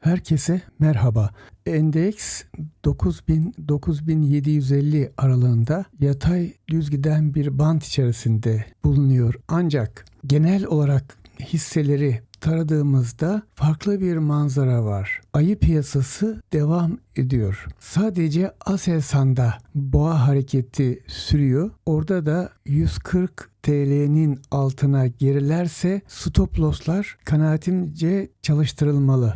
Herkese merhaba. Endeks 9000-9750 aralığında yatay düz giden bir bant içerisinde bulunuyor. Ancak genel olarak hisseleri taradığımızda farklı bir manzara var. Ayı piyasası devam ediyor. Sadece Aselsan'da boğa hareketi sürüyor. Orada da 140 TL'nin altına gerilerse stop losslar kanaatimce çalıştırılmalı.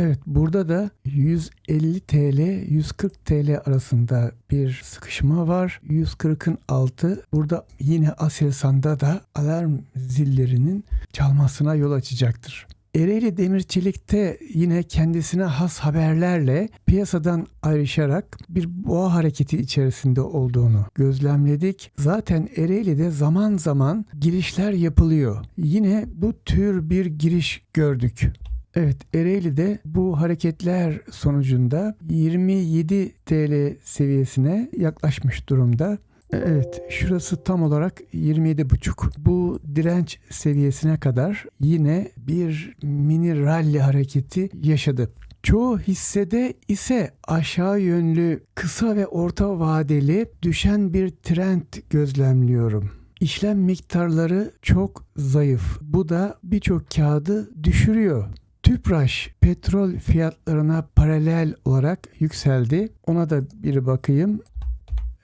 Evet burada da 150 TL 140 TL arasında bir sıkışma var. 140'ın altı burada yine Aselsan'da da alarm zillerinin çalmasına yol açacaktır. Ereğli Demir Çelik'te yine kendisine has haberlerle piyasadan ayrışarak bir boğa hareketi içerisinde olduğunu gözlemledik. Zaten Ereğli'de zaman zaman girişler yapılıyor. Yine bu tür bir giriş gördük. Evet Ereğli'de bu hareketler sonucunda 27 TL seviyesine yaklaşmış durumda. Evet şurası tam olarak 27,5. Bu direnç seviyesine kadar yine bir mini rally hareketi yaşadı. Çoğu hissede ise aşağı yönlü kısa ve orta vadeli düşen bir trend gözlemliyorum. İşlem miktarları çok zayıf. Bu da birçok kağıdı düşürüyor. Tüpraş petrol fiyatlarına paralel olarak yükseldi. Ona da bir bakayım.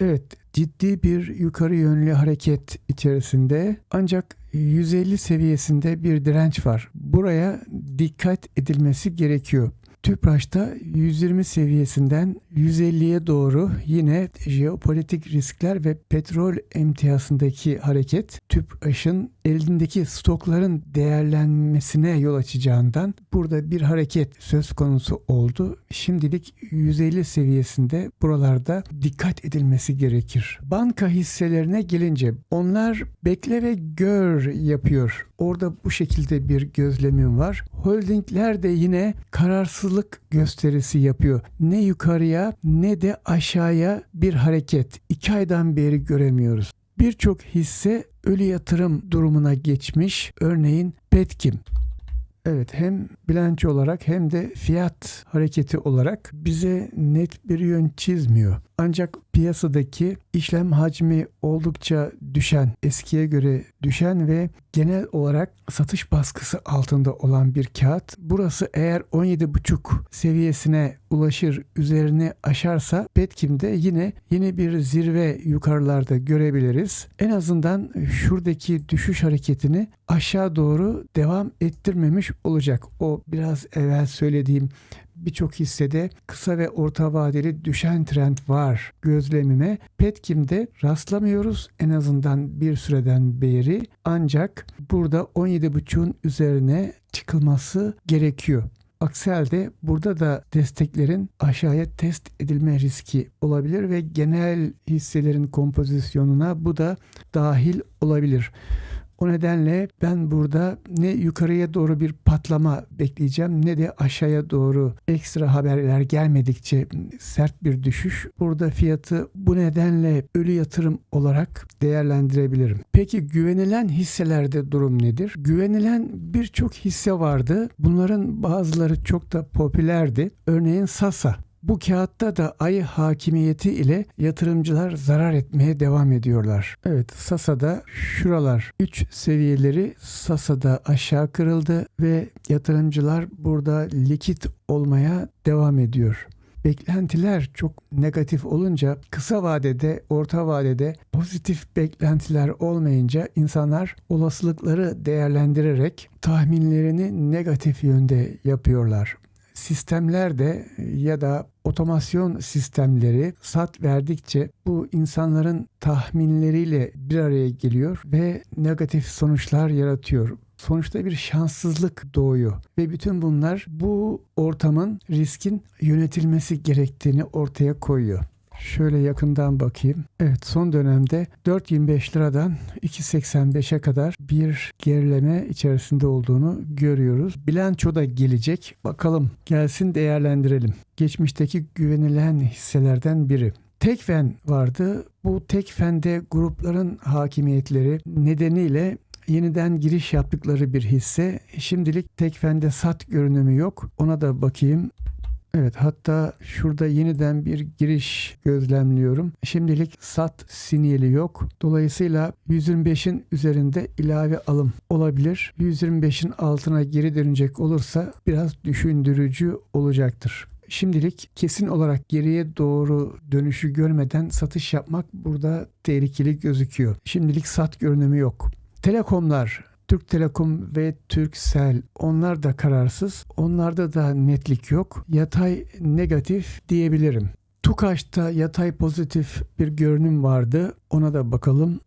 Evet, ciddi bir yukarı yönlü hareket içerisinde ancak 150 seviyesinde bir direnç var. Buraya dikkat edilmesi gerekiyor. Tüpraş'ta 120 seviyesinden 150'ye doğru yine jeopolitik riskler ve petrol emtiyasındaki hareket Tüpraş'ın elindeki stokların değerlenmesine yol açacağından burada bir hareket söz konusu oldu. Şimdilik 150 seviyesinde buralarda dikkat edilmesi gerekir. Banka hisselerine gelince onlar bekle ve gör yapıyor. Orada bu şekilde bir gözlemim var. Holdingler de yine kararsızlık gösterisi yapıyor. Ne yukarıya ne de aşağıya bir hareket. İki aydan beri göremiyoruz. Birçok hisse ölü yatırım durumuna geçmiş. Örneğin Petkim. Evet hem bilanço olarak hem de fiyat hareketi olarak bize net bir yön çizmiyor. Ancak piyasadaki işlem hacmi oldukça düşen, eskiye göre düşen ve genel olarak satış baskısı altında olan bir kağıt. Burası eğer 17,5 seviyesine ulaşır, üzerine aşarsa Petkim'de yine yine bir zirve yukarılarda görebiliriz. En azından şuradaki düşüş hareketini aşağı doğru devam ettirmemiş olacak. O biraz evvel söylediğim birçok hissede kısa ve orta vadeli düşen trend var gözlemime. Petkim'de rastlamıyoruz en azından bir süreden beri ancak burada 17.5'un üzerine çıkılması gerekiyor. Aksi halde burada da desteklerin aşağıya test edilme riski olabilir ve genel hisselerin kompozisyonuna bu da dahil olabilir. O nedenle ben burada ne yukarıya doğru bir patlama bekleyeceğim ne de aşağıya doğru ekstra haberler gelmedikçe sert bir düşüş. Burada fiyatı bu nedenle ölü yatırım olarak değerlendirebilirim. Peki güvenilen hisselerde durum nedir? Güvenilen birçok hisse vardı. Bunların bazıları çok da popülerdi. Örneğin Sasa bu kağıtta da ayı hakimiyeti ile yatırımcılar zarar etmeye devam ediyorlar. Evet Sasa'da şuralar. 3 seviyeleri Sasa'da aşağı kırıldı ve yatırımcılar burada likit olmaya devam ediyor. Beklentiler çok negatif olunca kısa vadede, orta vadede pozitif beklentiler olmayınca insanlar olasılıkları değerlendirerek tahminlerini negatif yönde yapıyorlar sistemler de ya da otomasyon sistemleri sat verdikçe bu insanların tahminleriyle bir araya geliyor ve negatif sonuçlar yaratıyor. Sonuçta bir şanssızlık doğuyor ve bütün bunlar bu ortamın riskin yönetilmesi gerektiğini ortaya koyuyor. Şöyle yakından bakayım. Evet son dönemde 4.25 liradan 2.85'e kadar bir gerileme içerisinde olduğunu görüyoruz. Bilanço da gelecek. Bakalım gelsin değerlendirelim. Geçmişteki güvenilen hisselerden biri. Tekfen vardı. Bu Tekfen'de grupların hakimiyetleri nedeniyle yeniden giriş yaptıkları bir hisse. Şimdilik tekfende sat görünümü yok. Ona da bakayım. Evet hatta şurada yeniden bir giriş gözlemliyorum. Şimdilik sat sinyali yok. Dolayısıyla 125'in üzerinde ilave alım olabilir. 125'in altına geri dönecek olursa biraz düşündürücü olacaktır. Şimdilik kesin olarak geriye doğru dönüşü görmeden satış yapmak burada tehlikeli gözüküyor. Şimdilik sat görünümü yok. Telekomlar Türk Telekom ve Turkcell onlar da kararsız. Onlarda da netlik yok. Yatay negatif diyebilirim. Tukaş'ta yatay pozitif bir görünüm vardı. Ona da bakalım.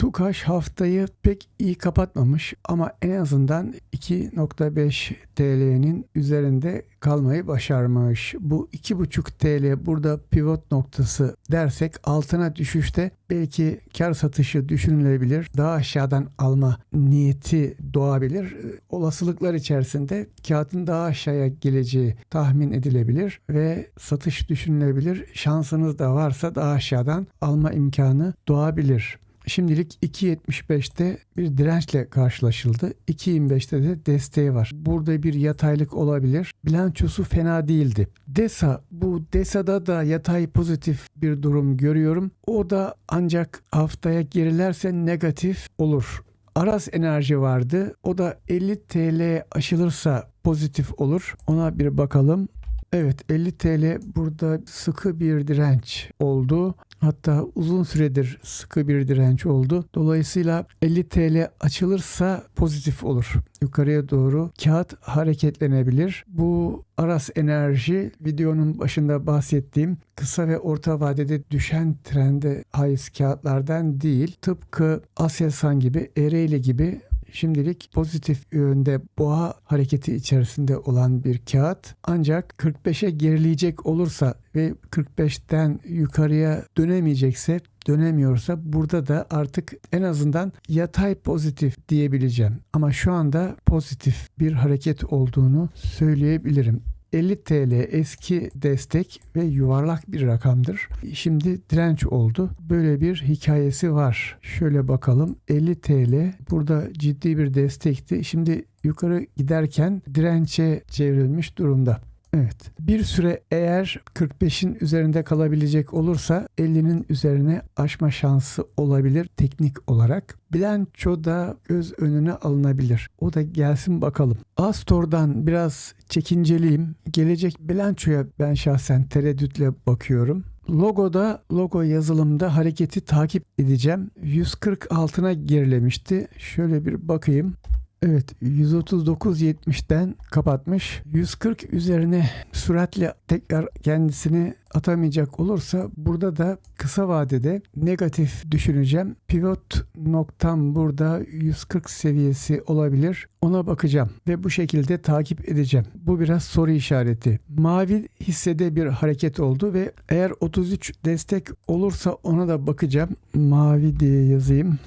Tukaş haftayı pek iyi kapatmamış ama en azından 2.5 TL'nin üzerinde kalmayı başarmış. Bu 2.5 TL burada pivot noktası dersek altına düşüşte belki kar satışı düşünülebilir. Daha aşağıdan alma niyeti doğabilir. Olasılıklar içerisinde kağıtın daha aşağıya geleceği tahmin edilebilir ve satış düşünülebilir. Şansınız da varsa daha aşağıdan alma imkanı doğabilir. Şimdilik 2.75'te bir dirençle karşılaşıldı. 2.25'te de desteği var. Burada bir yataylık olabilir. Bilançosu fena değildi. DESA bu DESA'da da yatay pozitif bir durum görüyorum. O da ancak haftaya gerilerse negatif olur. Aras Enerji vardı. O da 50 TL aşılırsa pozitif olur. Ona bir bakalım. Evet 50 TL burada sıkı bir direnç oldu. Hatta uzun süredir sıkı bir direnç oldu. Dolayısıyla 50 TL açılırsa pozitif olur. Yukarıya doğru kağıt hareketlenebilir. Bu Aras Enerji videonun başında bahsettiğim kısa ve orta vadede düşen trende haiz kağıtlardan değil. Tıpkı Aselsan gibi, Ereğli gibi şimdilik pozitif yönde boğa hareketi içerisinde olan bir kağıt. Ancak 45'e gerileyecek olursa ve 45'ten yukarıya dönemeyecekse dönemiyorsa burada da artık en azından yatay pozitif diyebileceğim. Ama şu anda pozitif bir hareket olduğunu söyleyebilirim. 50 TL eski destek ve yuvarlak bir rakamdır. Şimdi direnç oldu. Böyle bir hikayesi var. Şöyle bakalım. 50 TL burada ciddi bir destekti. Şimdi yukarı giderken dirençe çevrilmiş durumda. Evet. Bir süre eğer 45'in üzerinde kalabilecek olursa 50'nin üzerine aşma şansı olabilir teknik olarak. Bilanço da göz önüne alınabilir. O da gelsin bakalım. Astor'dan biraz çekinceliyim. Gelecek bilançoya ben şahsen tereddütle bakıyorum. Logoda, logo yazılımda hareketi takip edeceğim. 140 altına gerilemişti. Şöyle bir bakayım. Evet 139.70'den kapatmış. 140 üzerine süratle tekrar kendisini atamayacak olursa burada da kısa vadede negatif düşüneceğim. Pivot noktam burada 140 seviyesi olabilir. Ona bakacağım ve bu şekilde takip edeceğim. Bu biraz soru işareti. Mavi hissede bir hareket oldu ve eğer 33 destek olursa ona da bakacağım. Mavi diye yazayım.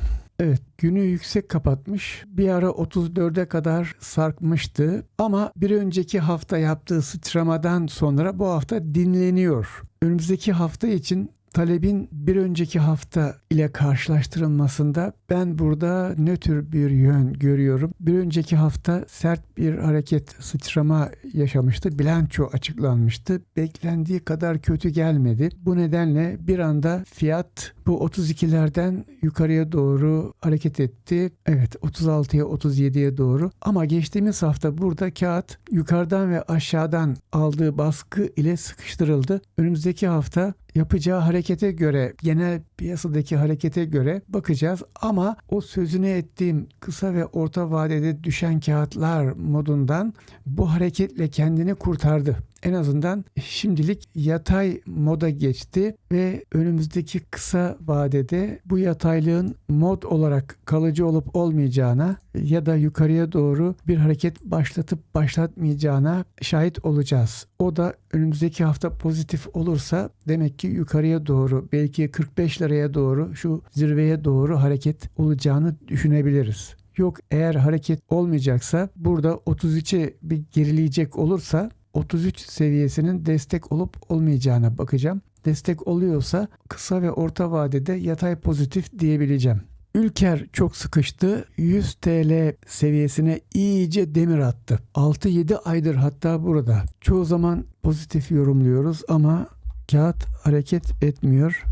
Evet günü yüksek kapatmış. Bir ara 34'e kadar sarkmıştı ama bir önceki hafta yaptığı sıçramadan sonra bu hafta dinleniyor. Önümüzdeki hafta için talebin bir önceki hafta ile karşılaştırılmasında ben burada nötr bir yön görüyorum. Bir önceki hafta sert bir hareket sıçrama yaşamıştı. Bilanço açıklanmıştı. Beklendiği kadar kötü gelmedi. Bu nedenle bir anda fiyat bu 32'lerden yukarıya doğru hareket etti. Evet 36'ya 37'ye doğru. Ama geçtiğimiz hafta burada kağıt yukarıdan ve aşağıdan aldığı baskı ile sıkıştırıldı. Önümüzdeki hafta yapacağı harekete göre, genel piyasadaki harekete göre bakacağız. Ama o sözünü ettiğim kısa ve orta vadede düşen kağıtlar modundan bu hareketle kendini kurtardı en azından şimdilik yatay moda geçti ve önümüzdeki kısa vadede bu yataylığın mod olarak kalıcı olup olmayacağına ya da yukarıya doğru bir hareket başlatıp başlatmayacağına şahit olacağız. O da önümüzdeki hafta pozitif olursa demek ki yukarıya doğru belki 45 liraya doğru şu zirveye doğru hareket olacağını düşünebiliriz. Yok eğer hareket olmayacaksa burada 33'e bir gerileyecek olursa 33 seviyesinin destek olup olmayacağına bakacağım. Destek oluyorsa kısa ve orta vadede yatay pozitif diyebileceğim. Ülker çok sıkıştı. 100 TL seviyesine iyice demir attı. 6-7 aydır hatta burada. Çoğu zaman pozitif yorumluyoruz ama kağıt hareket etmiyor.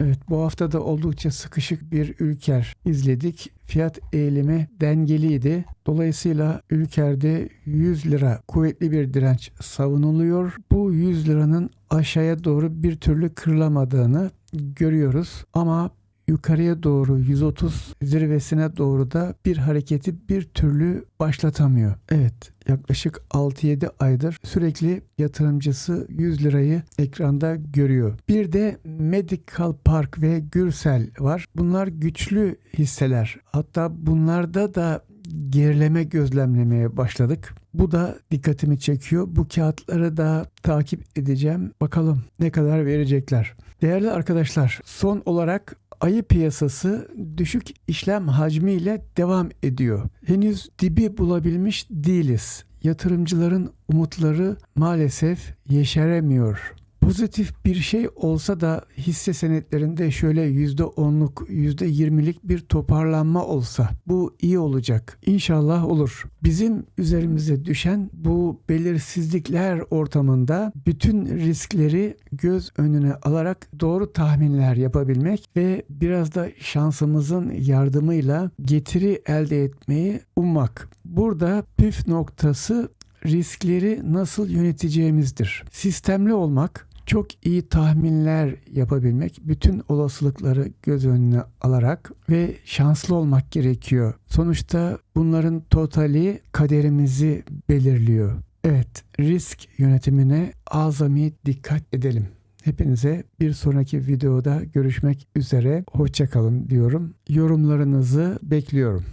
Evet bu hafta da oldukça sıkışık bir ülker izledik. Fiyat eğilimi dengeliydi. Dolayısıyla ülkerde 100 lira kuvvetli bir direnç savunuluyor. Bu 100 liranın aşağıya doğru bir türlü kırılamadığını görüyoruz. Ama yukarıya doğru 130 zirvesine doğru da bir hareketi bir türlü başlatamıyor. Evet yaklaşık 6-7 aydır sürekli yatırımcısı 100 lirayı ekranda görüyor. Bir de Medical Park ve Gürsel var. Bunlar güçlü hisseler. Hatta bunlarda da gerileme gözlemlemeye başladık. Bu da dikkatimi çekiyor. Bu kağıtları da takip edeceğim. Bakalım ne kadar verecekler. Değerli arkadaşlar, son olarak ayı piyasası düşük işlem hacmiyle devam ediyor. Henüz dibi bulabilmiş değiliz. Yatırımcıların umutları maalesef yeşeremiyor. Pozitif bir şey olsa da hisse senetlerinde şöyle %10'luk, %20'lik bir toparlanma olsa bu iyi olacak. İnşallah olur. Bizim üzerimize düşen bu belirsizlikler ortamında bütün riskleri göz önüne alarak doğru tahminler yapabilmek ve biraz da şansımızın yardımıyla getiri elde etmeyi ummak. Burada püf noktası riskleri nasıl yöneteceğimizdir. Sistemli olmak, çok iyi tahminler yapabilmek, bütün olasılıkları göz önüne alarak ve şanslı olmak gerekiyor. Sonuçta bunların totali kaderimizi belirliyor. Evet, risk yönetimine azami dikkat edelim. Hepinize bir sonraki videoda görüşmek üzere. Hoşçakalın diyorum. Yorumlarınızı bekliyorum.